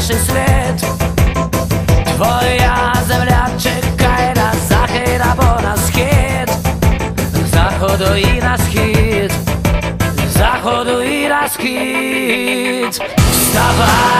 Ставити світ. Твоя земля чекає на захід або на схід, з заходу і на схід, з заходу і на схід. Вставай,